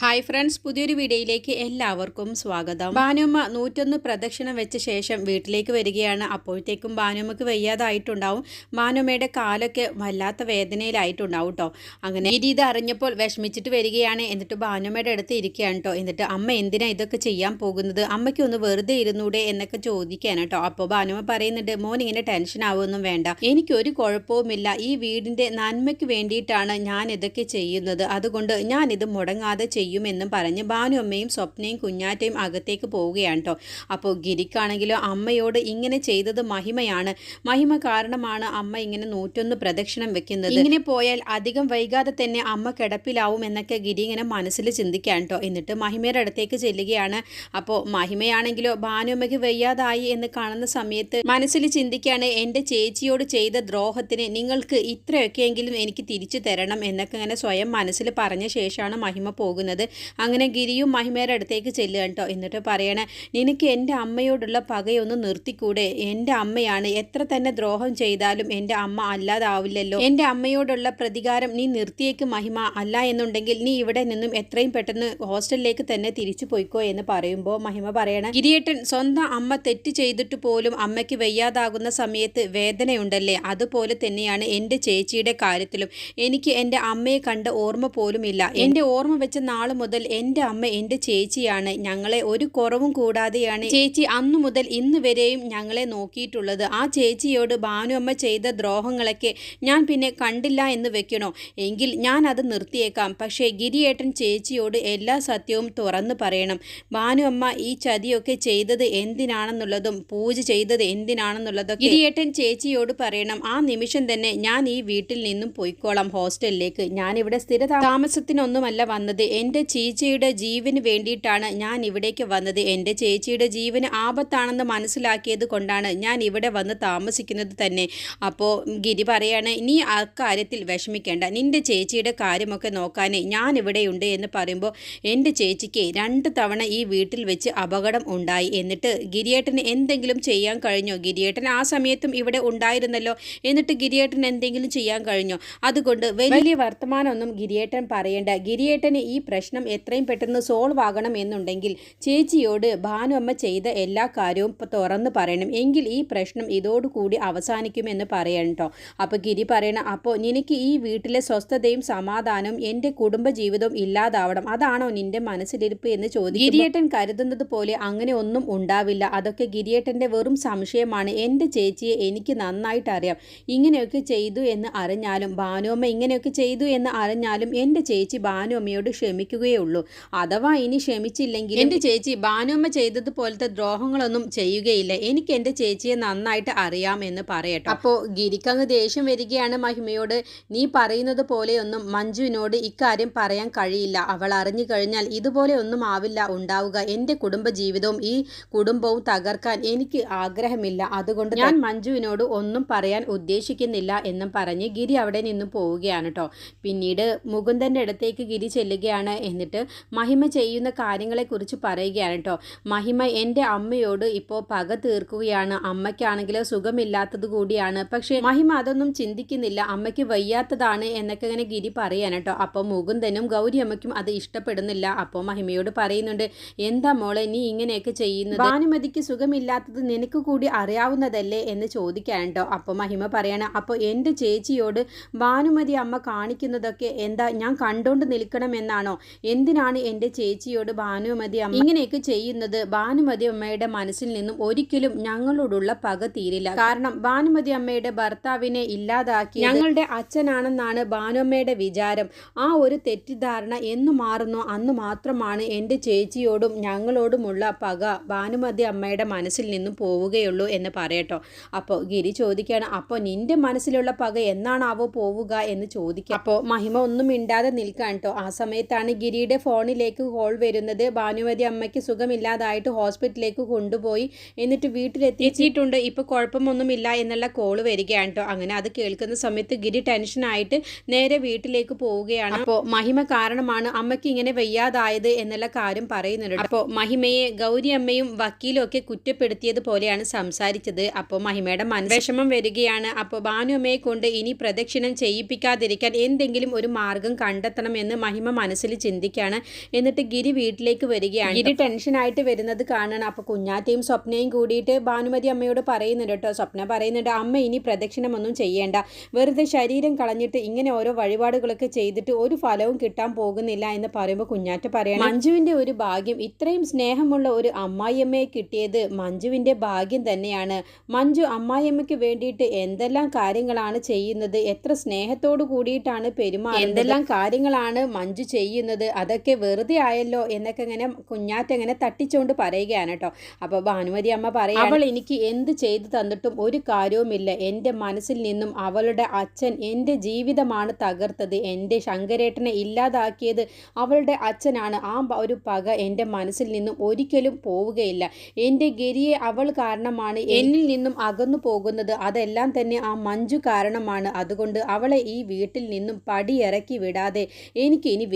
Hi friends പുതിയൊരു വീഡിയോയിലേക്ക് എല്ലാവർക്കും സ്വാഗതം. ഭാനുമ്മ നൂറ്റൊന്ന് പ്രദക്ഷിണം വെച്ച ശേഷം വീട്ടിലേക്ക് വരികയാണ്. അപ്പോഴത്തേക്കും ഭാനുമ്മക്ക് വയ്യാതായിട്ടുണ്ടാവും. ഭാനുമ്മയുടെ കാലൊക്കെ വല്ലാത്ത വേദനയിലായിട്ടുണ്ടാവും കേട്ടോ അങ്ങനെ ഈ രീതി അറിഞ്ഞപ്പോൾ വിഷമിച്ചിട്ട് വരികയാണ്. എന്നിട്ട് ഭാനുമ്മയുടെ അടുത്ത് ഇരിക്കുകയാണ് കേട്ടോ എന്നിട്ട് അമ്മ എന്തിനാ ഇതൊക്കെ ചെയ്യാൻ പോകുന്നത്? അമ്മയ്ക്ക് ഒന്ന് വെറുതെ ഇരുന്നൂടെ എന്നൊക്കെ ചോദിക്കാനാണ് കേട്ടോ അപ്പോൾ ഭാനുമ്മ പറയുന്നുണ്ട് മോൻ ഇങ്ങനെ ടെൻഷൻ ആവുമൊന്നും വേണ്ട. എനിക്കൊരു കുഴപ്പവുമില്ല. ഈ വീടിന്റെ നന്മയ്ക്ക് വേണ്ടിയിട്ടാണ് ഞാൻ ഇതൊക്കെ ചെയ്യുന്നത്. അതുകൊണ്ട് ഞാനിത് മുടങ്ങാതെ ചെയ്യുമെന്നും പറഞ്ഞ് ഭാനു അമ്മയും സ്വപ്നയും കുഞ്ഞാറ്റയും അകത്തേക്ക് പോവുകയാണ് കേട്ടോ അപ്പോൾ ഗിരിക്കാണെങ്കിലോ അമ്മയോട് ഇങ്ങനെ ചെയ്തത് മഹിമയാണ്. മഹിമ കാരണമാണ് അമ്മ ഇങ്ങനെ നൂറ്റൊന്ന് പ്രദക്ഷിണം വെക്കുന്നത്. ഇങ്ങനെ പോയാൽ അധികം വൈകാതെ തന്നെ അമ്മ കിടപ്പിലാവും എന്നൊക്കെ ഗിരി ഇങ്ങനെ മനസ്സിൽ ചിന്തിക്കാൻ കേട്ടോ എന്നിട്ട് മഹിമയുടെ അടുത്തേക്ക് ചെല്ലുകയാണ്. അപ്പോൾ മഹിമയാണെങ്കിലോ ഭാനുമ്മയ്ക്ക് വയ്യാതായി എന്ന് കാണുന്ന സമയത്ത് മനസ്സിൽ ചിന്തിക്കുകയാണ് എന്റെ ചേച്ചിയോട് ചെയ്ത ദ്രോഹത്തിന് നിങ്ങൾക്ക് ഇത്രയൊക്കെയെങ്കിലും എനിക്ക് തിരിച്ചു തരണം എന്നൊക്കെ ഇങ്ങനെ സ്വയം മനസ്സിൽ പറഞ്ഞ ശേഷമാണ് മഹിമ പോകുന്നത്. അങ്ങനെ ഗിരിയും മഹിമയുടെ അടുത്തേക്ക് ചെല്ലുക കേട്ടോ എന്നിട്ട് പറയണേ നിനക്ക് എന്റെ അമ്മയോടുള്ള പകയൊന്ന് നിർത്തിക്കൂടെ? എന്റെ അമ്മയാണ്. എത്ര തന്നെ ദ്രോഹം ചെയ്താലും എന്റെ അമ്മ അല്ലാതാവില്ലല്ലോ. എന്റെ അമ്മയോടുള്ള പ്രതികാരം നീ നിർത്തിയേക്ക് മഹിമ. അല്ല എന്നുണ്ടെങ്കിൽ നീ ഇവിടെ നിന്നും എത്രയും പെട്ടെന്ന് ഹോസ്റ്റലിലേക്ക് തന്നെ തിരിച്ചു പോയിക്കോ എന്ന് പറയുമ്പോൾ മഹിമ പറയണേ ഗിരിയേട്ടൻ സ്വന്തം അമ്മ തെറ്റ് ചെയ്തിട്ട് പോലും അമ്മയ്ക്ക് വയ്യാതാകുന്ന സമയത്ത് വേദനയുണ്ടല്ലേ? അതുപോലെ തന്നെയാണ് എന്റെ ചേച്ചിയുടെ കാര്യത്തിലും. എനിക്ക് എന്റെ അമ്മയെ കണ്ട ഓർമ്മ പോലുമില്ല. എന്റെ ഓർമ്മ വെച്ച നാൾ മുതൽ എന്റെ അമ്മ എന്റെ ചേച്ചിയാണ്. ഞങ്ങളെ ഒരു കുറവും കൂടാതെയാണ് ചേച്ചി അന്നു മുതൽ ഇന്ന് വരെയും ഞങ്ങളെ നോക്കിയിട്ടുള്ളത്. ആ ചേച്ചിയോട് ഭാനു അമ്മ ചെയ്ത ദ്രോഹങ്ങളൊക്കെ ഞാൻ പിന്നെ കണ്ടില്ല എന്ന് വെക്കണോ? എങ്കിൽ ഞാൻ അത് നിർത്തിയേക്കാം. പക്ഷേ ഗിരിയേട്ടൻ ചേച്ചിയോട് എല്ലാ സത്യവും തുറന്നു പറയണം. ഭാനു അമ്മ ഈ ചതിയൊക്കെ ചെയ്തത് എന്തിനാണെന്നുള്ളതും പൂജ ചെയ്തത് എന്തിനാണെന്നുള്ളതും ഗിരിയേട്ടൻ ചേച്ചിയോട് പറയണം. ആ നിമിഷം തന്നെ ഞാൻ ഈ വീട്ടിൽ നിന്നും പോയിക്കോളാം ഹോസ്റ്റലിലേക്ക്. ഞാനിവിടെ സ്ഥിര താമസത്തിനൊന്നുമല്ല വന്നത്. എന്റെ ചേച്ചിയുടെ ജീവന് വേണ്ടിയിട്ടാണ് ഞാൻ ഇവിടേക്ക് വന്നത്. എന്റെ ചേച്ചിയുടെ ജീവന് ആപത്താണെന്ന് മനസ്സിലാക്കിയത് കൊണ്ടാണ് ഞാൻ ഇവിടെ വന്ന് താമസിക്കുന്നത് തന്നെ. അപ്പോൾ ഗിരി പറയാണ് നീ അക്കാര്യത്തിൽ വിഷമിക്കേണ്ട. നിന്റെ ചേച്ചിയുടെ കാര്യമൊക്കെ നോക്കാൻ ഞാൻ ഇവിടെയുണ്ട് എന്ന് പറയുമ്പോൾ എന്റെ ചേച്ചിക്ക് രണ്ട് തവണ ഈ വീട്ടിൽ വെച്ച് അപകടം ഉണ്ടായി. എന്നിട്ട് ഗിരിയേട്ടന് എന്തെങ്കിലും ചെയ്യാൻ കഴിഞ്ഞോ? ഗിരിയേട്ടൻ ആ സമയത്തും ഇവിടെ ഉണ്ടായിരുന്നല്ലോ. എന്നിട്ട് ഗിരിയേട്ടൻ എന്തെങ്കിലും ചെയ്യാൻ കഴിഞ്ഞോ? അതുകൊണ്ട് വലിയ വർത്തമാനമൊന്നും ഗിരിയേട്ടൻ പറയേണ്ട. ഗിരിയേട്ടന് ഈ പ്രശ്നം എത്രയും പെട്ടെന്ന് സോൾവ് ആകണം എന്നുണ്ടെങ്കിൽ ചേച്ചിയോട് ഭാനുമ്മ ചെയ്ത എല്ലാ കാര്യവും തുറന്ന് പറയണം. എങ്കിൽ ഈ പ്രശ്നം ഇതോടുകൂടി അവസാനിക്കുമെന്ന് പറയണം കേട്ടോ അപ്പോൾ ഗിരി പറയണം അപ്പോൾ നിനക്ക് ഈ വീട്ടിലെ സ്വസ്ഥതയും സമാധാനവും എന്റെ കുടുംബജീവിതവും ഇല്ലാതാവണം. അതാണോ നിന്റെ മനസ്സിലിരിപ്പ്? എന്ന് ചോദിക്കും ഗിരിയേട്ടൻ കരുതുന്നത് പോലെ അങ്ങനെ ഒന്നും ഉണ്ടാവില്ല. അതൊക്കെ ഗിരിയേട്ടന്റെ വെറും സംശയമാണ്. എന്റെ ചേച്ചിയെ എനിക്ക് നന്നായിട്ട് അറിയാം. ഇങ്ങനെയൊക്കെ ചെയ്തു എന്ന് അറിഞ്ഞാലും ഭാനുവമ്മ ഇങ്ങനെയൊക്കെ ചെയ്തു എന്ന് അറിഞ്ഞാലും എന്റെ ചേച്ചി ഭാനുവമ്മയോട് ക്ഷമിക്കുകയേ ഉള്ളൂ അഥവാ ഇനി ക്ഷമിച്ചില്ലെങ്കിൽ എന്റെ ചേച്ചി ഭാനുമ്മ ചെയ്തതുപോലത്തെ ദ്രോഹങ്ങളൊന്നും ചെയ്യുകയില്ല. എനിക്ക് എന്റെ ചേച്ചിയെ നന്നായിട്ട് അറിയാം എന്ന് പറയട്ടെ. അപ്പോൾ ഗിരിക്കങ്ങ് ദേഷ്യം വരികയാണ് മഹിമയോട്. നീ പറയുന്നത് പോലെയൊന്നും മഞ്ജുവിനോട് ഇക്കാര്യം പറയാൻ കഴിയില്ല. അവൾ അറിഞ്ഞു കഴിഞ്ഞാൽ ഇതുപോലെ ഒന്നും ആവില്ല ഉണ്ടാവുക. എന്റെ കുടുംബ ജീവിതവും ഈ കുടുംബവും തകർക്കാൻ എനിക്ക് ആഗ്രഹമില്ല. അതുകൊണ്ട് ഞാൻ മഞ്ജുവിനോട് ഒന്നും പറയാൻ ഉദ്ദേശിക്കുന്നില്ല എന്നും പറഞ്ഞ് ഗിരി അവിടെ നിന്ന് പോവുകയാണ് കേട്ടോ പിന്നീട് മുകുന്ദന്റെ അടുത്തേക്ക് ഗിരി ചെല്ലുകയാണ്. എന്നിട്ട് മഹിമ ചെയ്യുന്ന കാര്യങ്ങളെക്കുറിച്ച് പറയുകയാണ് കേട്ടോ. മഹിമ എന്റെ അമ്മയോട് ഇപ്പോൾ പക തീർക്കുകയാണ്. അമ്മയ്ക്കാണെങ്കിൽ സുഖമില്ലാത്തത് കൂടിയാണ്. പക്ഷേ മഹിമ അതൊന്നും ചിന്തിക്കുന്നില്ല. അമ്മയ്ക്ക് വയ്യാത്തതാണ് എന്നൊക്കെ ഇങ്ങനെ ഗിരി പറയാൻ കേട്ടോ. അപ്പോൾ മുകുന്ദനും ഗൗരി അമ്മയ്ക്കും അത് ഇഷ്ടപ്പെടുന്നില്ല. അപ്പോൾ മഹിമയോട് പറയുന്നുണ്ട് എന്താ മോളെ നീ ഇങ്ങനെയൊക്കെ ചെയ്യുന്നത്? ഭാനുമതിക്ക് സുഖമില്ലാത്തത് നിനക്ക് കൂടി അറിയാവുന്നതല്ലേ? എന്ന് ചോദിക്കാൻ കേട്ടോ. അപ്പോൾ മഹിമ പറയാണ് അപ്പോൾ എന്റെ ചേച്ചിയോട് ഭാനുമതി അമ്മ കാണിക്കുന്നതൊക്കെ എന്താ? ഞാൻ കണ്ടോണ്ട് നിൽക്കണമെന്നാണോ? എന്തിനാണ് എന്റെ ചേച്ചിയോട് ഭാനുമതി അമ്മ ഇങ്ങനെയൊക്കെ ചെയ്യുന്നത്? ഭാനുമതി അമ്മയുടെ മനസ്സിൽ നിന്നും ഒരിക്കലും ഞങ്ങളോടുള്ള പക തീരില്ല. കാരണം ഭാനുമതി അമ്മയുടെ ഭർത്താവിനെ ഇല്ലാതാക്കി ഞങ്ങളുടെ അച്ഛനാണെന്നാണ് ഭാനുമ്മയുടെ വിചാരം. ആ ഒരു തെറ്റിദ്ധാരണ എന്ന് മാറുന്നോ. അന്ന് മാത്രമാണ് എന്റെ ചേച്ചിയോടും ഞങ്ങളോടുമുള്ള പക ഭാനുമതി അമ്മയുടെ മനസ്സിൽ നിന്നും പോവുകയുള്ളൂ എന്ന് പറയട്ടോ. അപ്പോൾ ഗിരി ചോദിക്കുകയാണ് അപ്പോൾ നിന്റെ മനസ്സിലുള്ള പക എന്നാണാവോ പോവുക? എന്ന് ചോദിക്കുക അപ്പോൾ മഹിമ ഒന്നും മിണ്ടാതെ നിൽക്കാൻ കേട്ടോ ആ സമയത്താണ് ഗിരിയുടെ ഫോണിലേക്ക് കോൾ വരുന്നത് ഭാനുമതി അമ്മയ്ക്ക് സുഖമില്ലാതായിട്ട് ഹോസ്പിറ്റലിലേക്ക് കൊണ്ടുപോയി. എന്നിട്ട് വീട്ടിലെത്തിച്ചിട്ടുണ്ട് ഇപ്പോൾ കുഴപ്പമൊന്നുമില്ല എന്നുള്ള കോൾ വരികയാണ് കേട്ടോ. അങ്ങനെ അത് കേൾക്കുന്ന സമയത്ത് ഗിരി ടെൻഷനായിട്ട് നേരെ വീട്ടിലേക്ക് പോവുകയാണ്. അപ്പോൾ മഹിമ കാരണമാണ് അമ്മയ്ക്ക് ഇങ്ങനെ വയ്യാതായത് എന്നുള്ള കാര്യം പറയുന്നുണ്ട്. അപ്പോൾ മഹിമയെ ഗൗരി അമ്മയും വക്കീലും ഒക്കെ കുറ്റപ്പെടുത്തിയത് പോലെയാണ് സംസാരിച്ചത്. അപ്പോൾ മഹിമയുടെ മനവിഷമം വരികയാണ്. അപ്പോൾ ഭാനു അമ്മയെ കൊണ്ട് ഇനി പ്രദക്ഷിണം ചെയ്യിപ്പിക്കാതിരിക്കാൻ എന്തെങ്കിലും ഒരു മാർഗം കണ്ടെത്തണമെന്ന് മഹിമ മനസ്സിൽ ചിന്തിക്കുകയാണ് എന്നിട്ട് ഗിരി വീട്ടിലേക്ക് വരികയാണ്. ഗിരി ടെൻഷനായിട്ട് വരുന്നത് കാണണം. അപ്പോൾ കുഞ്ഞാറ്റയും സ്വപ്നയും കൂടിയിട്ട് ഭാനുമതി അമ്മയോട് പറയുന്നുണ്ട് കേട്ടോ സ്വപ്ന പറയുന്നുണ്ട് അമ്മ ഇനി പ്രദക്ഷിണമൊന്നും ചെയ്യേണ്ട. വെറുതെ ശരീരം കളഞ്ഞിട്ട് ഇങ്ങനെ ഓരോ വഴിപാടുകളൊക്കെ ചെയ്തിട്ട് ഒരു ഫലവും കിട്ടാൻ പോകുന്നില്ല എന്ന് പറയുമ്പോൾ കുഞ്ഞാറ്റ പറയണം മഞ്ജുവിന്റെ ഒരു ഭാഗ്യം ഇത്രയും സ്നേഹമുള്ള ഒരു അമ്മായിയമ്മയെ കിട്ടിയത് മഞ്ജുവിന്റെ ഭാഗ്യം തന്നെയാണ്. മഞ്ജു അമ്മായിയമ്മയ്ക്ക് വേണ്ടിയിട്ട് എന്തെല്ലാം കാര്യങ്ങളാണ് ചെയ്യുന്നത് എത്ര സ്നേഹത്തോടു കൂടിയിട്ടാണ് പെരുമാറുന്നത് എന്തെല്ലാം കാര്യങ്ങളാണ് മഞ്ജു ചെയ്യുന്നത് അതൊക്കെ വെറുതെ ആയല്ലോ എന്നൊക്കെ ഇങ്ങനെ കുഞ്ഞാറ്റ ഇങ്ങനെ തട്ടിച്ചുകൊണ്ട് പറയുകയാണ് കേട്ടോ. അപ്പോൾ ഭാനുമതി അമ്മ പറയാം അവൾ എനിക്ക് എന്ത് ചെയ്തു തന്നിട്ടും ഒരു കാര്യവുമില്ല. എന്റെ മനസ്സിൽ നിന്നും അവളുടെ അച്ഛൻ എന്റെ ജീവിതമാണ് തകർത്തത്. എന്റെ ശങ്കരേട്ടനെ ഇല്ലാതാക്കിയത് അവളുടെ അച്ഛനാണ്. ആ ഒരു പക എന്റെ മനസ്സിൽ നിന്നും ഒരിക്കലും പോവുകയില്ല. എന്റെ ഗരിയെ അവൾ കാരണമാണ്. എന്നിൽ നിന്നും അകന്നു പോകുന്നത് അതെല്ലാം തന്നെ ആ മഞ്ജു കാരണമാണ്. അതുകൊണ്ട് അവളെ ഈ വീട്ടിൽ നിന്നും പടിയിറക്കി വിടാതെ എനിക്ക് ഇനി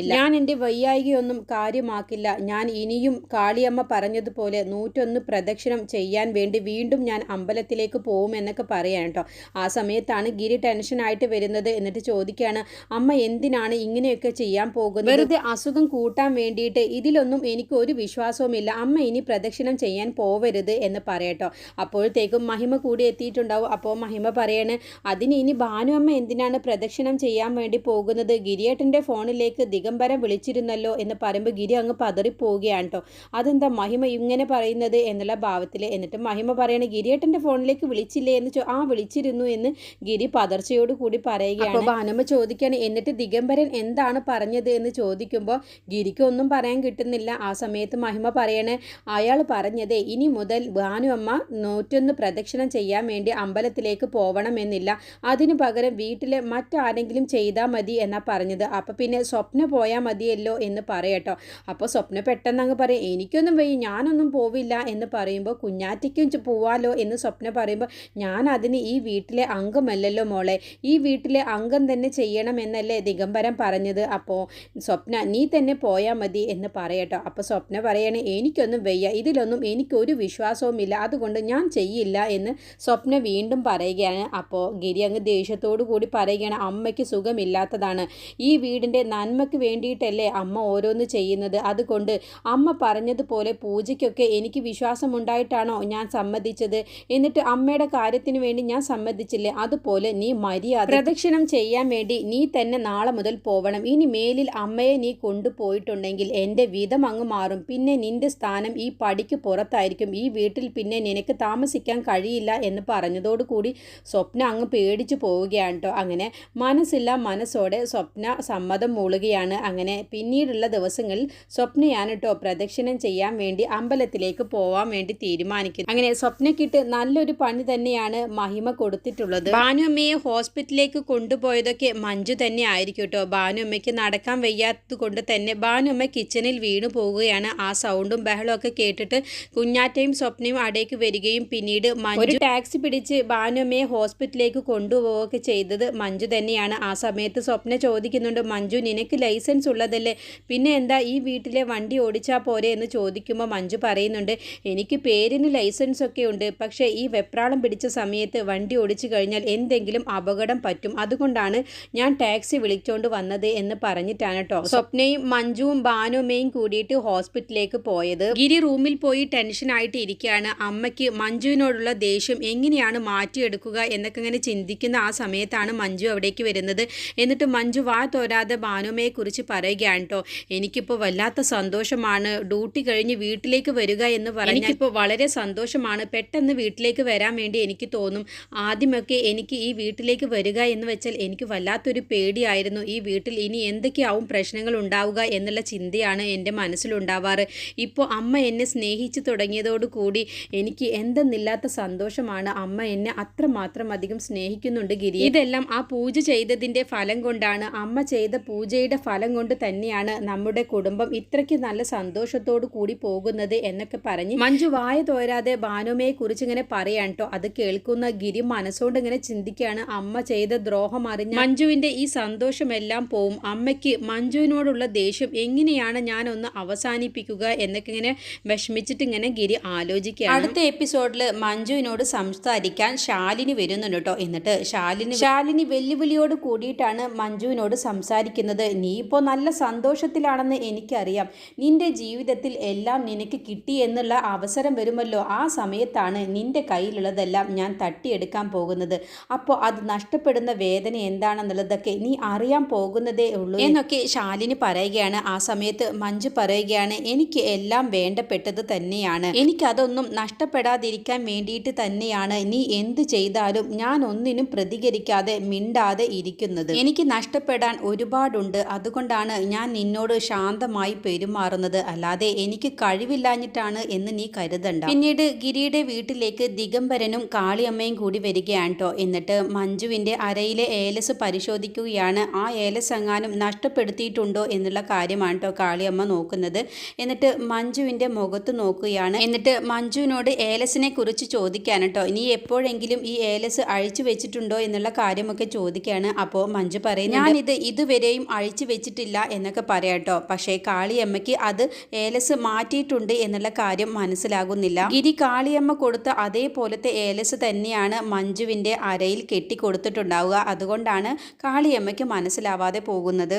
വിശ്രമമില്ല ഞാൻ എന്റെ വയ്യായികയൊന്നും കാര്യമാക്കില്ല. ഞാൻ ഇനിയും കാളിയമ്മ പറഞ്ഞതുപോലെ നൂറ്റൊന്ന് പ്രദക്ഷിണം ചെയ്യാൻ വേണ്ടി വീണ്ടും ഞാൻ അമ്പലത്തിലേക്ക് പോകുമെന്നൊക്കെ പറയാൻ കേട്ടോ. ആ സമയത്താണ് ഗിരി ടെൻഷനായിട്ട് വരുന്നത് എന്നിട്ട് ചോദിക്കുകയാണ് അമ്മ എന്തിനാണ് ഇങ്ങനെയൊക്കെ ചെയ്യാൻ പോകുന്നത്? വെറുതെ അസുഖം കൂട്ടാൻ വേണ്ടിയിട്ട് ഇതിലൊന്നും എനിക്ക് ഒരു വിശ്വാസവുമില്ല. അമ്മ ഇനി പ്രദക്ഷിണം ചെയ്യാൻ പോവരുത് എന്ന് പറയട്ടോ അപ്പോഴത്തേക്കും മഹിമ കൂടി എത്തിയിട്ടുണ്ടാവും. അപ്പോൾ മഹിമ പറയാണ് അതിന് ഇനി ഭാനു അമ്മ എന്തിനാണ് പ്രദക്ഷിണം ചെയ്യാൻ വേണ്ടി പോകുന്നത്? ഗിരിയേട്ടന്റെ ഫോണിലേക്ക് ദിഗംബരം വിളിച്ചിരുന്നല്ലോ എന്ന് പറയുമ്പോൾ ഗിരി അങ്ങ് പതറിപ്പോവുകയാണ് കേട്ടോ അതെന്താ മഹിമ ഇങ്ങനെ പറയുന്നത് എന്നുള്ള ഭാവത്തിൽ എന്നിട്ട് മഹിമ പറയണ ഗിരിയേട്ടന്റെ ഫോണിലേക്ക് വിളിച്ചില്ലേ? എന്ന് ചോ ആ വിളിച്ചിരുന്നു എന്ന് ഗിരി പതർച്ചയോട് കൂടി പറയുകയാണ്. അപ്പോൾ ഭാനുമ്മ ചോദിക്കുകയാണ് എന്നിട്ട് ദിഗംബരൻ എന്താണ് പറഞ്ഞത്? എന്ന് ചോദിക്കുമ്പോൾ ഗിരിക്ക് ഒന്നും പറയാൻ കിട്ടുന്നില്ല. ആ സമയത്ത് മഹിമ പറയണേ അയാൾ പറഞ്ഞത് ഇനി മുതൽ ഭാനുവമ്മ നൂറ്റൊന്ന് പ്രദക്ഷിണം ചെയ്യാൻ വേണ്ടി അമ്പലത്തിലേക്ക് പോകണമെന്നില്ല അതിനു പകരം വീട്ടിലെ മറ്റാരെങ്കിലും ചെയ്താൽ മതി എന്നാ പറഞ്ഞത്. അപ്പം പിന്നെ സ്വപ്ന പോയാൽ മതിയല്ലോ എന്ന് പറയട്ടോ അപ്പോൾ സ്വപ്ന പെട്ടെന്ന് അങ്ങ് പറയും എനിക്കൊന്നും വയ്യ ഞാനൊന്നും പോവില്ല എന്ന് പറയുമ്പോൾ കുഞ്ഞാറ്റയ്ക്കും പോവാലോ എന്ന് സ്വപ്ന പറയുമ്പോൾ ഞാൻ അതിന് ഈ വീട്ടിലെ അംഗമല്ലല്ലോ മോളെ ഈ വീട്ടിലെ അംഗം തന്നെ ചെയ്യണമെന്നല്ലേ ദിഗംബരം പറഞ്ഞത്. അപ്പോൾ സ്വപ്ന നീ തന്നെ പോയാൽ മതി എന്ന് പറയട്ടോ അപ്പോൾ സ്വപ്ന പറയണേ എനിക്കൊന്നും വയ്യ ഇതിലൊന്നും എനിക്കൊരു വിശ്വാസവുമില്ല അതുകൊണ്ട് ഞാൻ ചെയ്യില്ല എന്ന് സ്വപ്ന വീണ്ടും പറയുകയാണ്. അപ്പോൾ ഗിരി അങ്ങ് ദേഷ്യത്തോടു കൂടി പറയുകയാണ് അമ്മയ്ക്ക് സുഖമില്ലാത്തതാണ്. ഈ വീടിന്റെ നന്മയ്ക്ക് വേണ്ടിയിട്ടല്ലേ അമ്മ ഓരോന്ന് ചെയ്യുന്നത്? അതുകൊണ്ട് അമ്മ പറഞ്ഞതുപോലെ പൂജയ്ക്കൊക്കെ എനിക്ക് വിശ്വാസമുണ്ടായിട്ടാണോ ഞാൻ സമ്മതിച്ചത്? എന്നിട്ട് അമ്മയുടെ കാര്യത്തിന് വേണ്ടി ഞാൻ സമ്മതിച്ചില്ലേ? അതുപോലെ നീ മര്യാദ പ്രദക്ഷിണം ചെയ്യാൻ വേണ്ടി നീ തന്നെ നാളെ മുതൽ പോവണം. ഇനി മേലിൽ അമ്മയെ നീ കൊണ്ടുപോയിട്ടുണ്ടെങ്കിൽ എന്റെ വിധം അങ്ങ് മാറും. പിന്നെ നിന്റെ സ്ഥാനം ഈ പടിക്ക് പുറത്തായിരിക്കും. ഈ വീട്ടിൽ പിന്നെ നിനക്ക് താമസിക്കാൻ കഴിയില്ല എന്ന് പറഞ്ഞതോടുകൂടി സ്വപ്ന അങ്ങ് പേടിച്ചു പോവുകയാണ് കേട്ടോ. അങ്ങനെ മനസ്സില്ല മനസ്സോടെ സ്വപ്ന സമ്മതം മൂളുകയാണ്. അങ്ങനെ പിന്നീടുള്ള ദിവസങ്ങളിൽ സ്വപ്നയാണ് കേട്ടോ പ്രദക്ഷിണം ചെയ്യാൻ വേണ്ടി അമ്പലത്തിലേക്ക് പോവാൻ വേണ്ടി തീരുമാനിക്കുന്നത്. അങ്ങനെ സ്വപ്നക്കിട്ട് നല്ലൊരു പണി തന്നെയാണ് മഹിമ കൊടുത്തിട്ടുള്ളത്. ഭാനുമ്മയെ ഹോസ്പിറ്റലിലേക്ക് കൊണ്ടുപോയതൊക്കെ മഞ്ജു തന്നെ ആയിരിക്കും കേട്ടോ ഭാനുമ്മയ്ക്ക് നടക്കാൻ വയ്യാത്തത് കൊണ്ട് തന്നെ ഭാനുമ്മ കിച്ചണിൽ വീണു പോവുകയാണ്. ആ സൗണ്ടും ബഹളവും ഒക്കെ കേട്ടിട്ട് കുഞ്ഞാറ്റയും സ്വപ്നയും അടേക്ക് വരികയും പിന്നീട് മഞ്ജു ഒരു ടാക്സി പിടിച്ച് ഭാനുമ്മയെ ഹോസ്പിറ്റലിലേക്ക് കൊണ്ടുപോവുകയൊക്കെ ചെയ്തത് മഞ്ജു തന്നെയാണ്. ആ സമയത്ത് സ്വപ്ന ചോദിക്കുന്നുണ്ട് മഞ്ജു നിനക്ക് ലൈസൻസ് ഉള്ളതല്ലേ? പിന്നെ എന്താ ഈ വീട്ടിലെ വണ്ടി ഓടിച്ചാൽ പോരെ എന്ന് ചോദിക്കുമ്പോൾ മഞ്ജു പറയുന്നുണ്ട് എനിക്ക് പേരിന് ലൈസൻസ് ഒക്കെ ഉണ്ട് പക്ഷേ ഈ വെപ്രാളം പിടിച്ച സമയത്ത് വണ്ടി ഓടിച്ചു കഴിഞ്ഞാൽ എന്തെങ്കിലും അപകടം പറ്റും. അതുകൊണ്ടാണ് ഞാൻ ടാക്സി വിളിച്ചോണ്ട് വന്നത് എന്ന് പറഞ്ഞിട്ടാണ് കേട്ടോ സ്വപ്നയും മഞ്ജുവും ബാനുമ്മയും കൂടിയിട്ട് ഹോസ്പിറ്റലിലേക്ക് പോയത്. ഗിരി റൂമിൽ പോയി ടെൻഷനായിട്ട് ഇരിക്കുകയാണ് അമ്മയ്ക്ക് മഞ്ജുവിനോടുള്ള ദേഷ്യം എങ്ങനെയാണ് മാറ്റിയെടുക്കുക എന്നൊക്കെ ഇങ്ങനെ ചിന്തിക്കുന്ന ആ സമയത്താണ് മഞ്ജു അവിടേക്ക് വരുന്നത്. എന്നിട്ട് മഞ്ജു വാ തോരാതെ ബാനുമ്മയെ പറയുകയാണ് കേട്ടോ എനിക്കിപ്പോൾ വല്ലാത്ത സന്തോഷമാണ്. ഡ്യൂട്ടി കഴിഞ്ഞ് വീട്ടിലേക്ക് വരിക എന്ന് പറഞ്ഞാൽ എനിക്കിപ്പോൾ വളരെ സന്തോഷമാണ്. പെട്ടെന്ന് വീട്ടിലേക്ക് വരാൻ വേണ്ടി എനിക്ക് തോന്നും ആദ്യമൊക്കെ എനിക്ക് ഈ വീട്ടിലേക്ക് വരിക എന്ന് വെച്ചാൽ എനിക്ക് വല്ലാത്തൊരു പേടിയായിരുന്നു. ഈ വീട്ടിൽ ഇനി എന്തൊക്കെയാവും പ്രശ്നങ്ങൾ ഉണ്ടാവുക എന്നുള്ള ചിന്തയാണ് എന്റെ മനസ്സിലുണ്ടാവാറ്. ഇപ്പോൾ അമ്മ എന്നെ സ്നേഹിച്ചു തുടങ്ങിയതോടുകൂടി എനിക്ക് എന്തെന്നില്ലാത്ത സന്തോഷമാണ്. അമ്മ എന്നെ അത്രമാത്രം അധികം സ്നേഹിക്കുന്നുണ്ട് ഗിരി ഇതെല്ലാം ആ പൂജ ചെയ്തതിന്റെ ഫലം കൊണ്ടാണ് അമ്മ ചെയ്ത പൂജയുടെ ഫലം കൊണ്ട് തന്നെയാണ് നമ്മുടെ കുടുംബം ഇത്രയ്ക്ക് നല്ല സന്തോഷത്തോടു കൂടി പോകുന്നത് എന്നൊക്കെ പറഞ്ഞ് മഞ്ജു വായ തോരാതെ ഭാനുമയെ കുറിച്ച് ഇങ്ങനെ പറയാൻ കേട്ടോ അത് കേൾക്കുന്ന ഗിരി മനസ്സുകൊണ്ട് ഇങ്ങനെ ചിന്തിക്കുകയാണ് അമ്മ ചെയ്ത ദ്രോഹം അറിഞ്ഞ മഞ്ജുവിന്റെ ഈ സന്തോഷമെല്ലാം പോവും. അമ്മയ്ക്ക് മഞ്ജുവിനോടുള്ള ദേഷ്യം എങ്ങനെയാണ് ഞാൻ ഒന്ന് അവസാനിപ്പിക്കുക എന്നൊക്കെ ഇങ്ങനെ വിഷമിച്ചിട്ട് ഇങ്ങനെ ഗിരി ആലോചിക്കുകയാണ് അടുത്ത എപ്പിസോഡിൽ മഞ്ജുവിനോട് സംസാരിക്കാൻ ശാലിനി വരുന്നുണ്ട് കേട്ടോ എന്നിട്ട് ശാലിനി ശാലിനി വെല്ലുവിളിയോട് കൂടിയിട്ടാണ് മഞ്ജുവിനോട് സംസാരിക്കുന്നത്. നീ ഇപ്പോൾ നല്ല സന്തോഷത്തിലാണെന്ന് എനിക്കറിയാം. നിന്റെ ജീവിതത്തിൽ എല്ലാം നിനക്ക് കിട്ടി എന്നുള്ള അവസരം വരുമല്ലോ. ആ സമയത്താണ് നിന്റെ കയ്യിലുള്ളതെല്ലാം ഞാൻ തട്ടിയെടുക്കാൻ പോകുന്നത്. അപ്പോൾ അത് നഷ്ടപ്പെടുന്ന വേദന എന്താണെന്നുള്ളതൊക്കെ നീ അറിയാൻ പോകുന്നതേ ഉള്ളൂ. എന്നൊക്കെ ശാലിനി പറയുകയാണ്. ആ സമയത്ത് മഞ്ജു പറയുകയാണ് എനിക്ക് എല്ലാം വേണ്ടപ്പെട്ടത് തന്നെയാണ്. എനിക്കതൊന്നും നഷ്ടപ്പെടാതിരിക്കാൻ വേണ്ടിയിട്ട് തന്നെയാണ്. നീ എന്ത് ചെയ്താലും ഞാൻ ഒന്നിനും പ്രതികരിക്കാതെ മിണ്ടാതെ ഇരിക്കുന്നത്. എനിക്ക് നഷ്ടപ്പെടാൻ ഒരുപാടുണ്ട്. അതുകൊണ്ടാണ് ഞാൻ നിന്നോട് ശാന്തമായി പെരുമാറുന്നത്. അല്ലാതെ എനിക്ക് കഴിവില്ലാഞ്ഞിട്ടാണ് എന്ന് നീ കരുതണ്ട. പിന്നീട് ഗിരിയുടെ വീട്ടിലേക്ക് ദിഗംബരനും കാളിയമ്മയും കൂടി വരികയാണ് കേട്ടോ എന്നിട്ട് മഞ്ജുവിന്റെ അരയിലെ ഏലസ് പരിശോധിക്കുകയാണ്. ആ ഏലസ് എങ്ങാനും നഷ്ടപ്പെടുത്തിയിട്ടുണ്ടോ എന്നുള്ള കാര്യമാണ് കേട്ടോ കാളിയമ്മ നോക്കുന്നത്. എന്നിട്ട് മഞ്ജുവിന്റെ മുഖത്ത് നോക്കുകയാണ്. എന്നിട്ട് മഞ്ജുവിനോട് ഏലസിനെ കുറിച്ച് ചോദിക്കാൻ കേട്ടോ നീ എപ്പോഴെങ്കിലും ഈ ഏലസ് അഴിച്ചു വെച്ചിട്ടുണ്ടോ? എന്നുള്ള കാര്യമൊക്കെ ചോദിക്കുകയാണ്. അപ്പോൾ മഞ്ജു പറയും ഞാനിത് ഇതുവരെയും അഴിച്ചു വെച്ചിട്ടില്ല എന്നൊക്കെ പറയാം കേട്ടോ. പക്ഷേ കാളിയമ്മയ്ക്ക് അത് ഏലസ് മാറ്റിയിട്ടുണ്ട് എന്നുള്ള കാര്യം മനസ്സിലാകുന്നില്ല. ഗിരി കാളിയമ്മ കൊടുത്ത അതേപോലത്തെ ഏലസ് തന്നെയാണ് മഞ്ജുവിന്റെ അരയിൽ കെട്ടി കൊടുത്തിട്ടുണ്ടാവുക അതുകൊണ്ടാണ് കാളിയമ്മയ്ക്ക് മനസ്സിലാവാതെ പോകുന്നത്.